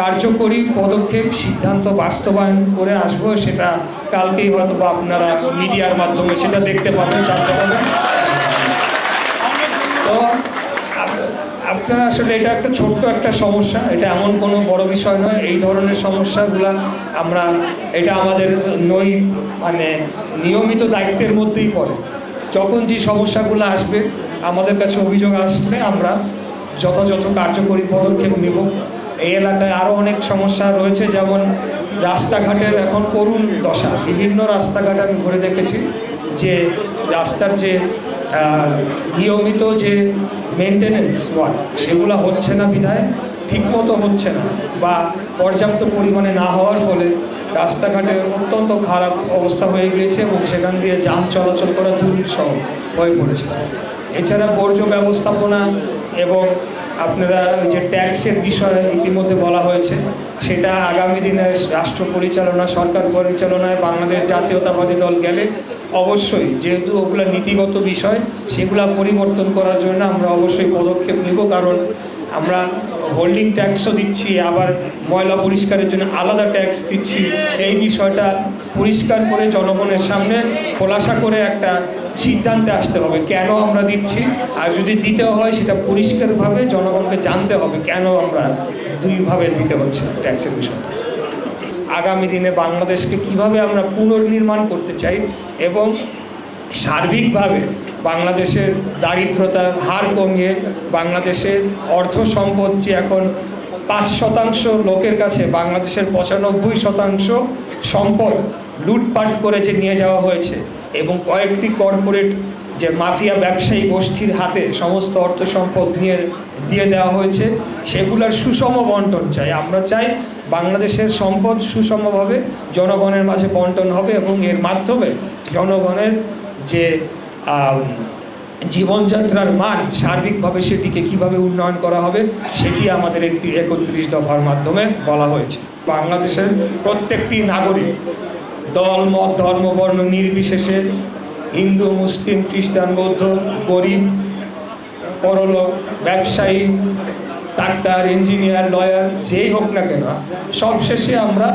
কার্যকরী পদক্ষেপ, সিদ্ধান্ত বাস্তবায়ন করে আসব, সেটা কালকেই হয়তো বা আপনারা মিডিয়ার মাধ্যমে সেটা দেখতে পাবেন, জানতে পাবেন। তো আপনার আসলে এটা একটা ছোট্ট একটা সমস্যা, এটা এমন কোনো বড় বিষয় নয়, এই ধরনের সমস্যাগুলা আমরা, এটা আমাদের নই মানে নিয়মিত দায়িত্বের মধ্যেই পড়ে। যখন যে সমস্যাগুলো আসবে, আমাদের কাছে অভিযোগ আসলে আমরা যথাযথ কার্যকরী পদক্ষেপ নেব। এই এলাকায় আরও অনেক সমস্যা রয়েছে, যেমন রাস্তাঘাটের এখন করুণ দশা। বিভিন্ন রাস্তাঘাট আমি ঘুরে দেখেছি যে রাস্তার যে নিয়মিত যে মেনটেনেন্স ওয়ার্ক সেগুলো হচ্ছে না বিধায়, ঠিকমতো হচ্ছে না বা পর্যাপ্ত পরিমাণে না হওয়ার ফলে রাস্তাঘাটে অত্যন্ত খারাপ অবস্থা হয়ে গিয়েছে এবং সেখান দিয়ে যান চলাচল করা দুর্বিষহ হয়ে পড়েছে। এছাড়া বর্জ্য ব্যবস্থাপনা এবং আপনারা ওই যে ট্যাক্সের বিষয়ে ইতিমধ্যে বলা হয়েছে, সেটা আগামী দিনে রাষ্ট্র পরিচালনা, সরকার পরিচালনায় বাংলাদেশ জাতীয়তাবাদী দল গেলে অবশ্যই, যেহেতু ওগুলো নীতিগত বিষয়, সেগুলা পরিবর্তন করার জন্য আমরা অবশ্যই পদক্ষেপ নিব, কারণ আমরা হোল্ডিং ট্যাক্সও দিচ্ছি, আবার ময়লা পরিষ্কারের জন্য আলাদা ট্যাক্স দিচ্ছি। এই বিষয়টা পরিষ্কার করে জনগণের সামনে খোলাসা করে একটা সিদ্ধান্তে আসতে হবে। কেন আমরা দিচ্ছি? আর যদি দিতেও হয়, সেটা পরিষ্কারভাবে জনগণকে জানতে হবে, কেন আমরা দুইভাবে দিতে হচ্ছে ট্যাক্সের বিষয়টা আগামী দিনে বাংলাদেশকে কীভাবে আমরা পুনর্নির্মাণ করতে চাই এবং সার্বিকভাবে বাংলাদেশের দারিদ্রতার হার কমিয়ে বাংলাদেশের অর্থ সম্পদ যে এখন পাঁচ শতাংশ লোকের কাছে, বাংলাদেশের পঁচানব্বই শতাংশ সম্পদ লুটপাট করে যে নিয়ে যাওয়া হয়েছে এবং কয়েকটি কর্পোরেট যে মাফিয়া ব্যবসায়ী গোষ্ঠীর হাতে সমস্ত অর্থ সম্পদ নিয়ে, দিয়ে দেওয়া হয়েছে, সেগুলোর সুষম বন্টন চাই। আমরা চাই বাংলাদেশের সম্পদ সুষমভাবে জনগণের মাঝে বন্টন হবে এবং এর মাধ্যমে জনগণের যে জীবনযাত্রার মান সার্বিকভাবে সেটিকে কীভাবে উন্নয়ন করা হবে, সেটি আমাদের একটি একত্রিশ দফার মাধ্যমে বলা হয়েছে। বাংলাদেশের প্রত্যেকটি নাগরিক দল, মত, ধর্ম, বর্ণ নির্বিশেষে হিন্দু, মুসলিম, খ্রিস্টান, বৌদ্ধ, গরিব, পরলোক, ব্যবসায়ী, ডাক্তার, ইঞ্জিনিয়ার, লয়ার, যেই হোক না কেন, সবশেষে আমরা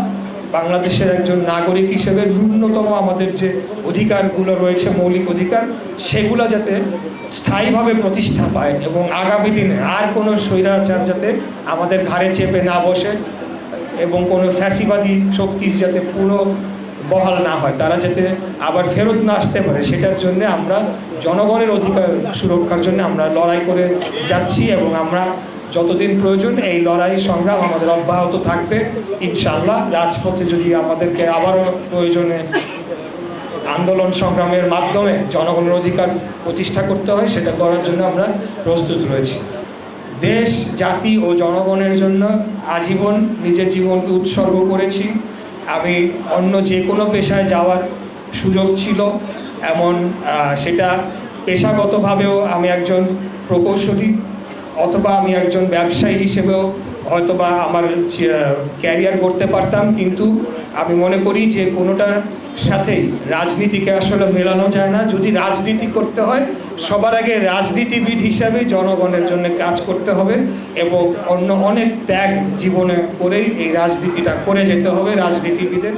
বাংলাদেশের একজন নাগরিক হিসেবে ন্যূনতম আমাদের যে অধিকারগুলো রয়েছে, মৌলিক অধিকার, সেগুলো যাতে স্থায়ীভাবে প্রতিষ্ঠা পায় এবং আগামী দিনে আর কোনো স্বৈরাচার যাতে আমাদের ঘাড়ে চেপে না বসে এবং কোনো ফ্যাসিবাদী শক্তির যাতে পুরো বহাল না হয়, তারা যাতে আবার ফেরত না আসতে পারে, সেটার জন্য আমরা জনগণের অধিকার সুরক্ষার জন্য আমরা লড়াই করে যাচ্ছি এবং আমরা যতদিন প্রয়োজন এই লড়াই সংগ্রাম আমাদের অব্যাহত থাকবে। ইনশাআল্লাহ রাজপথে যদি আমাদেরকে আবারও প্রয়োজনে আন্দোলন সংগ্রামের মাধ্যমে জনগণের অধিকার প্রতিষ্ঠা করতে হয়, সেটা করার জন্য আমরা প্রস্তুত রয়েছি। দেশ, জাতি ও জনগণের জন্য আজীবন নিজের জীবনকে উৎসর্গ করেছি। আমি অন্য যে কোনো পেশায় যাওয়ার সুযোগ ছিল, এমন সেটা পেশাগতভাবেও আমি একজন প্রকৌশলী অথবা আমি একজন ব্যবসায়ী হিসেবেও হয়তোবা আমার ক্যারিয়ার করতে পারতাম, কিন্তু আমি মনে করি যে কোনোটা সাথে রাজনীতিকে আসলে মেলানো যায় না। যদি রাজনীতি করতে হয়, সবার আগে রাজনীতিবিদ হিসাবে জনগণের জন্য কাজ করতে হবে এবং অন্য অনেক ত্যাগ জীবনে করেই এই রাজনীতিটা করে যেতে হবে। রাজনীতিবিদের